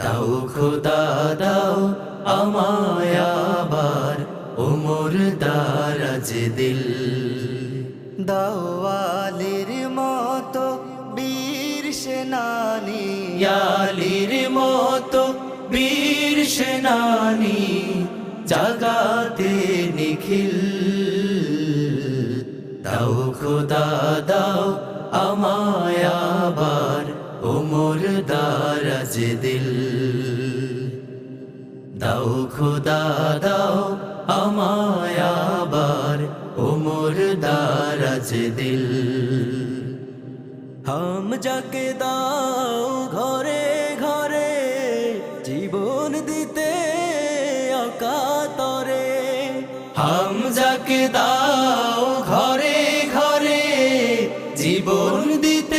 দাও খোদা দাও আমায় আবার ওমর দারাজ দিল। দাওয়ালির মতো বীর সেনানি ইয়ালির মতো বীর সেনানি জাগাতে নিখিল। দাও খোদা দাও আমায় আবার ওমর দারাজ দিল। দাও খোদা, দাও আমায় আবার। ওমর দারাজ দিল। হাম যাকে দাও ঘরে ঘরে, জীবন দিতে অকাতরে। হাম যাকে দাও ঘরে ঘরে, জীবন দিতে